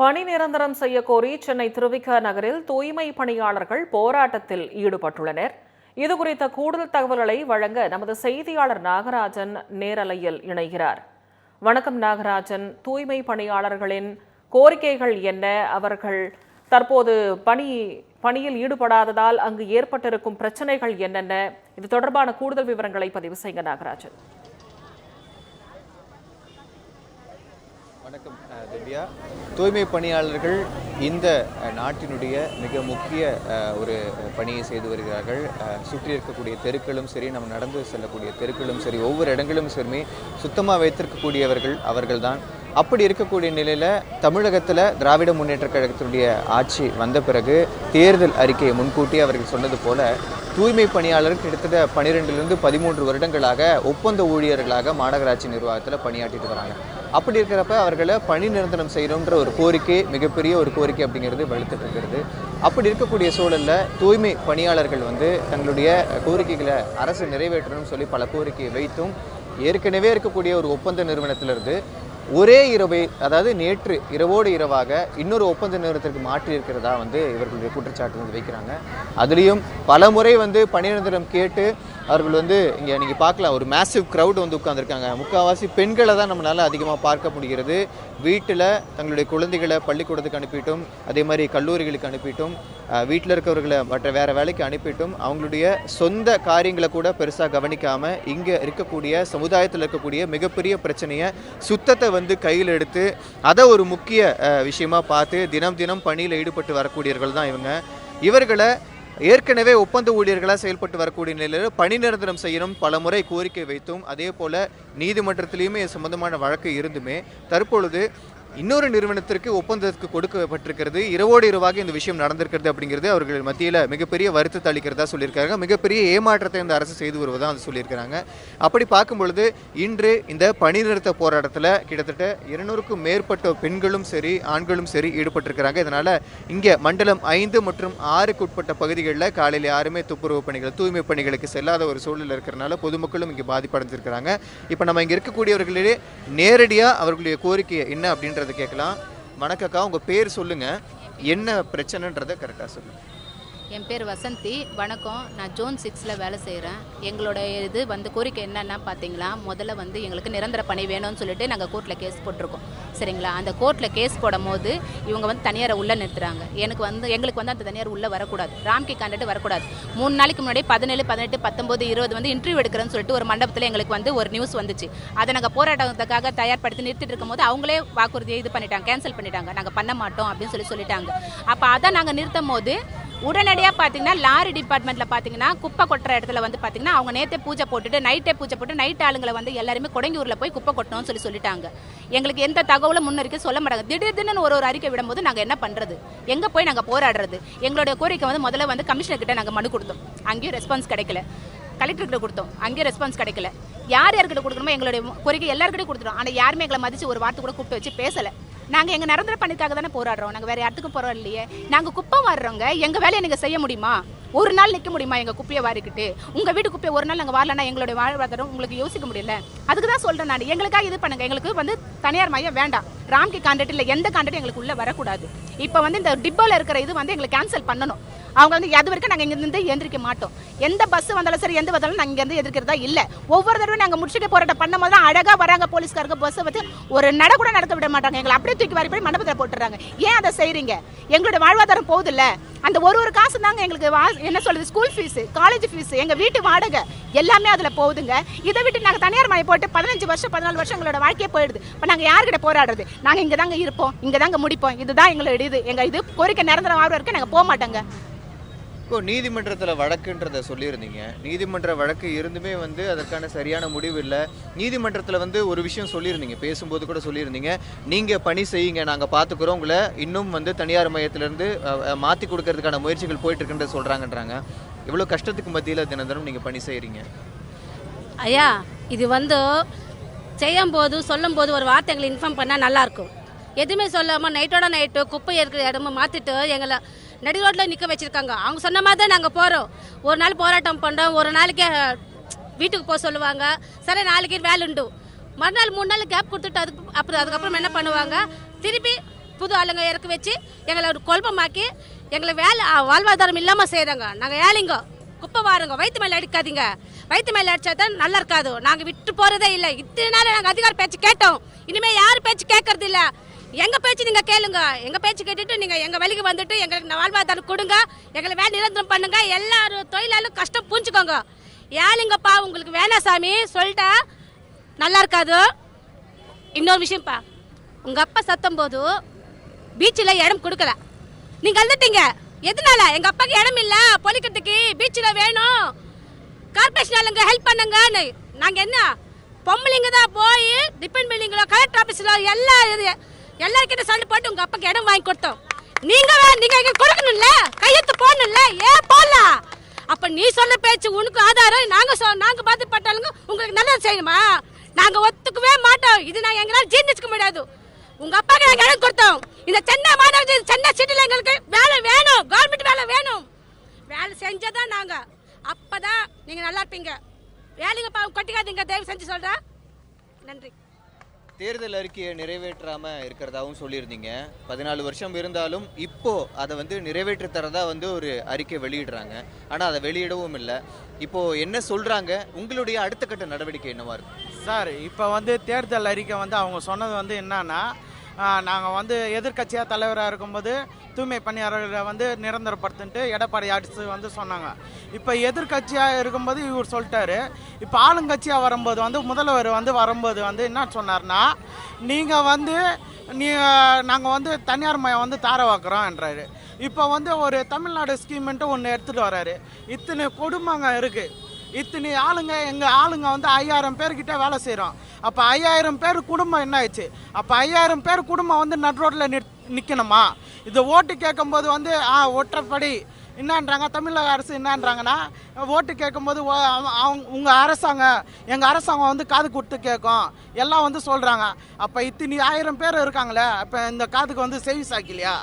பணி நிரந்தரம் செய்ய கோரி சென்னை திருவிக நகரில் தூய்மை பணியாளர்கள் போராட்டத்தில் ஈடுபட்டுள்ளனர். இது குறித்த கூடுதல் தகவல்களை வழங்க நமது செய்தியாளர் நாகராஜன் நேரலையில் இணைகிறார். வணக்கம் நாகராஜன். தூய்மை பணியாளர்களின் கோரிக்கைகள் என்ன? அவர்கள் தற்போது பணி பணியில் ஈடுபடாததால் அங்கு ஏற்பட்டிருக்கும் பிரச்சனைகள் என்னென்ன? இது தொடர்பான கூடுதல் விவரங்களை பதிவு செய்யுங்க நாகராஜன். வணக்கம் திவ்யா. தூய்மை பணியாளர்கள் இந்த நாட்டினுடைய மிக முக்கிய ஒரு பணியை செய்து வருகிறார்கள். சுற்றி இருக்கக்கூடிய தெருக்களும் சரி நம்ம நடந்து செல்லக்கூடிய தெருக்களும் சரி ஒவ்வொரு இடங்களும் சரி சுத்தமாக வைத்திருக்கக்கூடியவர்கள் அவர்கள்தான். அப்படி இருக்கக்கூடிய நிலையில் தமிழகத்தில் திராவிட முன்னேற்றக் கழகத்தினுடைய ஆட்சி வந்த பிறகு தேர்தல் அறிக்கையை முன்கூட்டி அவர்கள் சொன்னது போல தூய்மை பணியாளர் கிட்டத்தட்ட பன்னிரெண்டுலேருந்து பதிமூன்று வருடங்களாக ஒப்பந்த ஊழியர்களாக மாநகராட்சி நிர்வாகத்தில் பணியாற்றிட்டு வராங்க. அப்படி இருக்கிறப்ப அவர்களை பணி நிரந்தரம் செய்யணுன்ற ஒரு கோரிக்கை மிகப்பெரிய ஒரு கோரிக்கை அப்படிங்கிறது வலுத்துட்டு இருக்கிறது. அப்படி இருக்கக்கூடிய சூழலில் தூய்மை பணியாளர்கள் வந்து தங்களுடைய கோரிக்கைகளை அரசு நிறைவேற்றணும்னு சொல்லி பல கோரிக்கையை வைத்தும் ஏற்கனவே இருக்கக்கூடிய ஒரு ஒப்பந்த நிறுவனத்திலிருந்து ஒரே இரவை அதாவது நேற்று இரவோடு இரவாக இன்னொரு ஒப்பந்த நிறுவனத்திற்கு மாற்றி இருக்கிறதா வந்து இவர்களுடைய குற்றச்சாட்டு வந்து வைக்கிறாங்க. அதுலேயும் பல முறை வந்து பணிநிரந்தரம் கேட்டு அவர்கள் வந்து இங்கே நீங்கள் பார்க்கலாம் ஒரு மேசிவ் க்ரௌட் வந்து உட்காந்துருக்காங்க முக்கால்வாசி பெண்களை தான் நம்மளால் அதிகமாக பார்க்க முடிகிறது. வீட்டில் தங்களுடைய குழந்தைகளை பள்ளிக்கூடத்துக்கு அனுப்பிட்டும் அதே மாதிரி கல்லூரிகளுக்கு அனுப்பிட்டும் வீட்டில் இருக்கவர்களை மற்ற வேறு வேலைக்கு அனுப்பிட்டும் அவங்களுடைய சொந்த காரியங்களை கூட பெருசாக கவனிக்காமல் இங்கே இருக்கக்கூடிய சமுதாயத்தில் இருக்கக்கூடிய மிகப்பெரிய பிரச்சனையை சுத்தத்தை வந்து கையில் எடுத்து அதை ஒரு முக்கிய விஷயமாக விஷயமா பார்த்து தினம் தினம் பணியில் ஈடுபட்டு வரக்கூடியவர்கள் தான் இவங்க. இவர்களை ஏற்கனவே ஒப்பந்த ஊழியர்களாக செயல்பட்டு வரக்கூடிய நிலையில் பணி நிரந்தரம் செய்யணும் பல முறை கோரிக்கை வைத்தும் அதே போல நீதிமன்றத்திலையுமே சம்பந்தமான வழக்கு இருந்துமே தற்பொழுது இன்னொரு நிறுவனத்திற்கு ஒப்பந்தத்துக்கு கொடுக்கப்பட்டிருக்கிறது. இரவோடு இரவாக இந்த விஷயம் நடந்திருக்கிறது அப்படிங்கிறது அவர்கள் மத்தியில் மிகப்பெரிய வருத்தத்தை அளிக்கிறதா சொல்லியிருக்காங்க. மிகப்பெரிய ஏமாற்றத்தை இந்த அரசு செய்து வருவதாக அது சொல்லியிருக்கிறாங்க. அப்படி பார்க்கும் பொழுது இன்று இந்த பணி நிறுத்த போராட்டத்தில் கிட்டத்தட்ட இருநூறுக்கும் மேற்பட்ட பெண்களும் சரி ஆண்களும் சரி ஈடுபட்டிருக்கிறாங்க. இதனால் இங்கே மண்டலம் ஐந்து மற்றும் ஆறுக்கு உட்பட்ட பகுதிகளில் காலையில் யாருமே துப்புரவு பணிகள் தூய்மை பணிகளுக்கு செல்லாத ஒரு சூழல் இருக்கிறனால பொதுமக்களும் இங்கே பாதிப்படைஞ்சிருக்கிறாங்க. இப்போ நம்ம இங்கே இருக்கக்கூடியவர்களே நேரடியாக அவர்களுடைய கோரிக்கை என்ன அப்படின்றத கேட்கலாம். வணக்கக்கா உங்கள் பேர் சொல்லுங்கள் என்ன பிரச்சனைன்றதை கரெக்டாக சொல்லுங்கள் என் பேர் வசந்தி. வணக்கம். நான் ஜோன் சிக்ஸில் வேலை செய்கிறேன் எங்களோட இது வந்து கோரிக்கை என்னென்னா பார்த்தீங்களா முதல்ல வந்து எங்களுக்கு நிரந்தர பணி வேணும்னு சொல்லிட்டு நாங்கள் கோர்ட்டில் கேஸ் போட்டிருக்கோம். சரிங்களா? அந்த கோர்ட்டில் கேஸ் போடும் போது இவங்க வந்து தனியாரை உள்ளே நிறுத்துறாங்க. எனக்கு வந்து எங்களுக்கு வந்து அந்த தனியார் உள்ளே வரக்கூடாது. ராம்கி கான்டாக்ட் வரக்கூடாது. மூணு நாளைக்கு முன்னாடி பதினேழு பதினெட்டு பத்தொம்போது இருபது வந்து இன்டர்வியூ எடுக்கிறேன்னு சொல்லிட்டு ஒரு மண்டபத்தில் எங்களுக்கு வந்து ஒரு நியூஸ் வந்துச்சு. அதை நாங்கள் போராட்டத்துக்காக தயார்படுத்தி நிறுத்திட்டு இருக்கும்போது அவங்களே வாக்குறுதியை இது பண்ணிட்டாங்க கேன்சல் பண்ணிட்டாங்க. நாங்கள் பண்ண மாட்டோம் அப்படின்னு சொல்லி சொல்லிட்டாங்க. அப்போ அதை நாங்கள் நிறுத்தும் போது உடனடியாக பார்த்தீங்கன்னா லாரி டிபார்ட்மெண்ட்டில் பார்த்தீங்கன்னா குப்பை கொட்டுற இடத்துல வந்து பார்த்தீங்கன்னா அவங்க நேற்றே பூஜை போட்டுட்டு நைட்டே பூஜை போட்டு நைட் ஆளுங்களை வந்து எல்லாருமே கொடங்கியூரில் போய் குப்பை கொட்டணும்னு சொல்லி சொல்லிட்டாங்க. எங்களுக்கு எந்த தகவலும் முன்னறிக்கை சொல்ல மாட்டாங்க. திடீர் திடீர்னு ஒரு ஒரு அறிக்கை விடும்போது நாங்கள் என்ன பண்ணுறது எங்கே போய் நாங்கள் போராடுறது? எங்களுடைய கோரிக்கை வந்து முதல்ல வந்து கமிஷனர் கிட்ட நாங்கள் மனு கொடுத்தோம். அங்கேயும் ரெஸ்பான்ஸ் கிடைக்கல. கலெக்டர்கிட்ட கொடுத்தோம். அங்கேயும் ரெஸ்பான்ஸ் கிடைக்கல. யார் யார்கிட்ட கொடுக்கணுமோ எங்களுடைய கோரிக்கை எல்லாருக்கிட்டையும் கொடுத்துட்டோம். ஆனால் யாருமே எங்களை மதித்து ஒரு வார்த்தை கூட கூப்பிட்டு வச்சு பேசலை. நாங்கள் எங்கள் நிரந்தர பணிக்காக தானே போராடுறோம். நாங்கள் வேறு இடத்துக்கு போகிறோம் இல்லையே. நாங்கள் குப்பை வாடுறோங்க எங்கள் வேலையை நீங்கள் செய்ய முடியுமா? ஒரு நாள் நிற்க முடியுமா எங்கள் குப்பையை வாரிக்கிட்டு? உங்கள் வீட்டு குப்பையை ஒரு நாள் நாங்கள் வாரலன்னா எங்களுடைய வாழ்வாதாரம் உங்களுக்கு யோசிக்க முடியல. அதுக்கு தான் சொல்கிறேன் நான். எங்களுக்காக இது பண்ணுங்கள் எங்களுக்கு வந்து தனியார் மையம் வேண்டாம். ராம்கி கான்ட்ராக்ட் இல்லை எந்த கான்ட்ராக்ட் எங்களுக்கு உள்ளே வரக்கூடாது. இப்போ வந்து இந்த டிப்போவில் இருக்கிற இது வந்து எங்களுக்கு கேன்சல் பண்ணணும். அவங்க வந்து அது வரைக்கும் நாங்கள் இங்கேருந்து எந்திரிக்க மாட்டோம். எந்த பஸ் வந்தாலும் சரி எந்த வந்தாலும் நாங்கள் இங்கேருந்து எதிர்க்கிறதா இல்லை. ஒவ்வொரு தடவை நாங்கள் முடிச்சுட்டு போராட்டம் பண்ணும் போது தான் அழகாக வராங்க போலீஸ்காரங்க பஸ்ஸை வச்சு ஒரு நட கூட நடக்க விட மாட்டாங்க. எங்களை அப்படியே தூக்கி வாரி போய் மண்டபத்தில் போட்டுறாங்க. ஏன் அதை செய்கிறீங்க எங்களோட வாழ்வாதாரம் போகுதில்ல. அந்த ஒரு ஒரு காசு தாங்க எங்களுக்கு வா என்ன சொல்றது ஸ்கூல் ஃபீஸு காலேஜ் ஃபீஸு எங்கள் வீட்டு வாடகை எல்லாமே அதில் போகுதுங்க. இதை விட்டு நாங்கள் தனியார் மனை போட்டு பதினஞ்சு வருஷம் பதினாலு வருஷம் எங்களோட வாழ்க்கையே போயிடுது. இப்போ நாங்கள் யார்கிட்ட போராடுறது? நாங்கள் இங்கே தாங்க இருப்போம். இங்கே தாங்க முடிப்போம். இதுதான் எங்களோட இது. எங்கள் இது கோரிக்கை நிரந்தரம் வாழ்வு வரைக்கும் நாங்கள் போக மாட்டோங்க. இப்போ நீதிமன்றத்தில் வழக்குன்றதை சொல்லியிருந்தீங்க. நீதிமன்ற வழக்கு இருந்துமே வந்து அதற்கான சரியான முடிவு இல்லை. நீதிமன்றத்தில் வந்து ஒரு விஷயம் சொல்லியிருந்தீங்க. பேசும்போது கூட சொல்லியிருந்தீங்க. நீங்கள் பணி செய்யுங்க. நாங்கள் பார்த்துக்குறோம் உங்களை இன்னும் வந்து தனியார் மையத்திலேருந்து மாற்றி கொடுக்கறதுக்கான முயற்சிகள் போயிட்டு இருக்குன்றது சொல்கிறாங்கன்றாங்க இவ்வளோ கஷ்டத்துக்கு மத்தியில் தினம் நீங்கள் பணி செய்கிறீங்க ஐயா இது வந்து செய்யும் போது சொல்லும் போது ஒரு வார்த்தை எங்களை இன்ஃபார்ம் பண்ணால் நல்லாயிருக்கும். எதுவுமே சொல்லாமல் நைட்டோட நைட்டு குப்பை இருக்கிற இடமா மாற்றிட்டு எங்களை நடு ரோட்டில் நிற்க வச்சுருக்காங்க. அவங்க சொன்ன மாதிரி தான் நாங்கள் போகிறோம் ஒரு நாள் போராட்டம் பண்ணுறோம் ஒரு நாளைக்கு வீட்டுக்கு போக சொல்லுவாங்க. சரி நாளைக்கு வேலை உண்டு. மறுநாள் மூணு நாள் கேப் கொடுத்துட்டு அதுக்கு அப்புறம் அதுக்கப்புறம் என்ன பண்ணுவாங்க? திருப்பி புது ஆளுங்க இறக்க வச்சு எங்களை ஒரு குழப்பமாக்கி எங்களை வேலை வாழ்வாதாரம் இல்லாமல் செய்கிறாங்க நாங்கள் ஏழைங்க. குப்பை வாருங்க வயிற்று மேலே அடிக்காதீங்க. வயிற்று மேலே அடிச்சா தான் நல்லா இருக்காது. நாங்கள் விட்டு போகிறதே இல்லை. இத்தனை நாள் நாங்கள் அதிகார பேச்சு கேட்டோம். இனிமேல் யார் பேச்சு கேட்கறது இல்லை? எங்க பேச்சு நீங்க கேளுங்க. எங்க பேச்சு கேட்டுட்டு நீங்க எங்க வழிக்கு வந்துட்டு எங்களுக்கு வாழ்வாதாரம் கொடுங்க. எங்களை வேலை நிரந்தரம் பண்ணுங்க. எல்லாரும் தொழிலாளரும் கஷ்டம் புரிஞ்சுக்கோங்க. ஏழைங்கப்பா உங்களுக்கு வேணா சாமி சொல்லிட்டா நல்லா இருக்காது. இன்னொரு விஷயம்ப்பா உங்க அப்பா சத்தம் போது பீச்சில் இடம் கொடுக்கல. நீங்க அழுதுட்டீங்க எதனால? எங்க அப்பாக்கு இடம் இல்ல. பொலிக்கிறதுக்கு பீச்சில் வேணும். கார்பரேஷன் ஆளுங்க ஹெல்ப் பண்ணுங்கன்னு. நாங்க என்ன? பொம்பளைங்க தான் போய் டிபெண்ட் பில்டிங்ல கலெக்டர் ஆபீஸ்ல எல்லா இது- எல்லாருக்கிட்ட சண்டை போட்டு உங்க அப்பாக்கு இடம் வாங்கி கொடுத்தோம். நீங்க வே- நீங்க எங்க கொடுக்கணும்ல? கையெழுத்து போடணும்ல? ஏன் போடலாம் அப்ப நீ சொல்ல பேச்சு உனக்கு ஆதாரம். நாங்க சொ- நாங்க பாதிப்பட்டாலுங்க உங்களுக்கு நல்லது செய்யணுமா? நாங்க ஒத்துக்கவே மாட்டோம். இது நான் எங்களால் ஜீர்ணிச்சுக்க முடியாது. உங்க அப்பாக்கு நாங்க இடம் கொடுத்தோம். இந்த சென்னை மாதவ சென்னை சிட்டில எங்களுக்கு வேலை வேணும். கவர்மெண்ட் வேலை வேணும். வேலை செஞ்சதான் நாங்க. அப்பதான் நீங்க நல்லா இருப்பீங்க. வேலைங்க பாவம் கொட்டிக்காதீங்க தயவு செஞ்சு சொல்றேன். நன்றி. தேர்தல் அறிக்கையை நிறைவேற்றாம இருக்கிறதாவும் சொல்லியிருந்தீங்க. பதினாலு வருஷம் இருந்தாலும் இப்போ அதை வந்து நிறைவேற்றி தரதா வந்து ஒரு அறிக்கை வெளியிடுறாங்க. ஆனா அதை வெளியிடவும் இல்லை. இப்போ என்ன சொல்றாங்க? உங்களுடைய அடுத்த கட்ட நடவடிக்கை என்னவா இருக்கும்? சார் இப்போ வந்து தேர்தல் அறிக்கை வந்து அவங்க சொன்னது வந்து என்னன்னா நாங்கள் வந்து எதிர்க்கட்சியாக தலைவராக இருக்கும்போது தூய்மை பணியாளர்களை வந்து நிரந்தரப்படுத்துன்ட்டு எடப்பாடி அடிச்சு வந்து சொன்னாங்க. இப்போ எதிர்க்கட்சியாக இருக்கும்போது இவர் சொல்லிட்டாரு. இப்போ ஆளுங்கட்சியாக வரும்போது வந்து முதல்வர் வந்து வரும்போது வந்து என்ன சொன்னார்னா நீங்கள் வந்து நீ நாங்கள் வந்து தனியார் மயம் வந்து தாரவாக்குறோம்ன்றாரு இப்போ வந்து ஒரு தமிழ்நாடு ஸ்கீம்ன்ட்டு ஒன்று எடுத்துகிட்டு வராரு. இத்தனை கொடுமைங்க இருக்குது இத்தனை ஆளுங்க எங்கள் ஆளுங்க வந்து ஐயாயிரம் பேர்கிட்ட வேலை செய்கிறோம் அப்போ ஐயாயிரம் பேர் குடும்பம் என்ன ஆயிடுச்சு அப்போ ஐயாயிரம் பேர் குடும்பம் வந்து நட் ரோட்டில் நிற்கணுமா இதை ஓட்டு கேட்கும்போது வந்து ஆ ஒற்றைப்படி. என்னன்றாங்க? தமிழக அரசு என்னன்றாங்கன்னா ஓட்டு கேட்கும்போது ஓ- அவங்க- அவங்க உங்கள் அரசாங்கம் எங்கள் அரசாங்கம் வந்து காது கொடுத்து கேட்கும். எல்லாம் வந்து சொல்கிறாங்க அப்போ இத்தனி ஆயிரம் பேர் இருக்காங்களே அப்போ இந்த காதுக்கு வந்து செவி சாக்கிலையா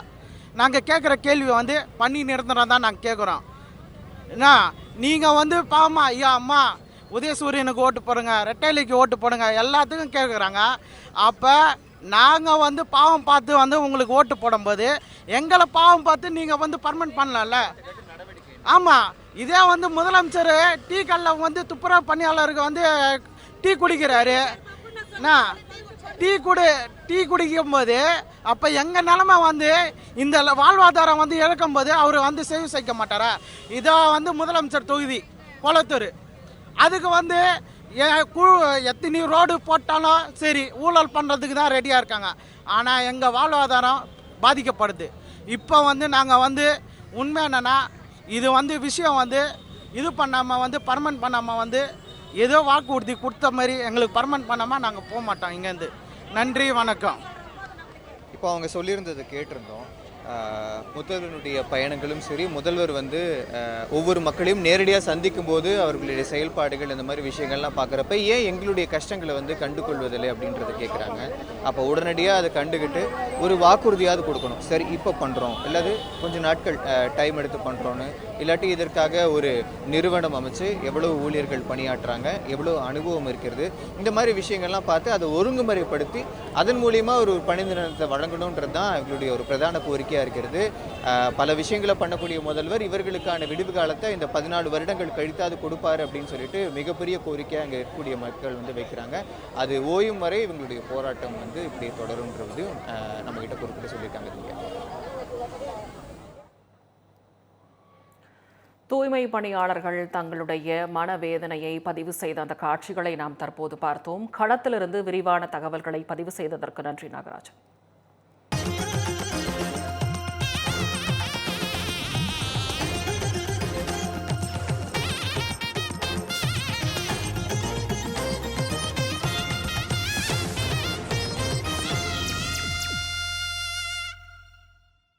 நாங்கள் கேட்குற கேள்வி வந்து பண்ணி நிரந்தரம் தான் நாங்கள் கேட்குறோம். என்ன? நீங்கள் வந்து பாமா ஐயா அம்மா உதயசூரியனுக்கு ஓட்டு போடுங்க ரெட்டைலிக்கு ஓட்டு போடுங்க எல்லாத்துக்கும் கேட்குறாங்க அப்போ நாங்கள் வந்து பாவம் பார்த்து வந்து உங்களுக்கு ஓட்டு போடும்போது எங்களை பாவம் பார்த்து நீங்கள் வந்து பர்மனெண்ட் பண்ணலாம்ல? ஆமாம் இதே வந்து முதலமைச்சர் டீ கல்ல வந்து துப்புரவு பணியாளருக்கு வந்து டீ குடிக்கிறாரு. என்ன? டீ குடி டீ குடிக்கும் போது அப்போ எங்கள் நிலமை வந்து இந்த வாழ்வாதாரம் வந்து இழக்கும் போது அவர் வந்து சேவை செய்ய மாட்டாரா? இதோ வந்து முதலமைச்சர் தொகுதி கொளத்தூர் அதுக்கு வந்து குழு எத்தனை ரோடு போட்டாலும் சரி ஊழல் பண்ணுறதுக்கு தான் ரெடியாக இருக்காங்க. ஆனால் எங்கள் வாழ்வாதாரம் பாதிக்கப்படுது. இப்போ வந்து நாங்கள் வந்து உண்மை என்னென்னா இது வந்து விஷயம் வந்து இது பண்ணாமல் வந்து பர்மனெண்ட் பண்ணாமல் வந்து ஏதோ வாக்குறுதி கொடுத்த மாதிரி எங்களுக்கு பர்மனன்ட் பண்ணாமல் நாங்கள் போக மாட்டோம் இங்கேருந்து. நன்றி வணக்கம். இப்போ அவங்க சொல்லியிருந்தது கேட்டிருந்தோம். ஆஹ் முதல்வனுடைய பயணங்களும் சரி முதல்வர் வந்து ஒவ்வொரு மக்களையும் நேரடியாக சந்திக்கும் போது அவர்களுடைய செயல்பாடுகள் இந்த மாதிரி விஷயங்கள்லாம் பார்க்குறப்ப ஏன் எங்களுடைய கஷ்டங்களை வந்து கண்டுகொள்வதில்லை அப்படின்றத கேட்குறாங்க அப்போ உடனடியாக அதை கண்டுக்கிட்டு ஒரு வாக்குறுதியாவது கொடுக்கணும். சரி இப்போ பண்ணுறோம் இல்லாது கொஞ்சம் நாட்கள் டைம் எடுத்து பண்ணுறோன்னு இல்லாட்டி இதற்காக ஒரு நிறுவனம் அமைச்சு எவ்வளோ ஊழியர்கள் பணியாற்றுறாங்க எவ்வளோ அனுபவம் இருக்கிறது இந்த மாதிரி விஷயங்கள்லாம் பார்த்து அதை ஒருங்குமுறைப்படுத்தி அதன் மூலியமாக ஒரு பணி நிறுவனத்தை வழங்கணுன்றது தான் எங்களுடைய ஒரு பிரதான கோரிக்கை கோரிக்கையாக இருக்கிறது. பல விஷயங்களை பண்ணக்கூடிய முதல்வர் இவர்களுக்கான விடுவு காலத்தை இந்த பதினாலு வருடங்கள் கழித்தாது கொடுப்பாரு அப்படின்னு சொல்லிட்டு மிகப்பெரிய கோரிக்கை அங்கே இருக்கக்கூடிய மக்கள் வந்து வைக்கிறாங்க. அது ஓயும் வரை இவங்களுடைய போராட்டம் வந்து இப்படி தொடரும்ன்றது நம்மகிட்ட குறிப்பிட்டு சொல்லியிருக்காங்க நீங்கள் தூய்மை பணியாளர்கள் தங்களுடைய மனவேதனையை பதிவு செய்த அந்த காட்சிகளை நாம் தற்போது பார்த்தோம். களத்திலிருந்து விரிவான தகவல்களை பதிவு செய்ததற்கு நன்றி நாகராஜன்.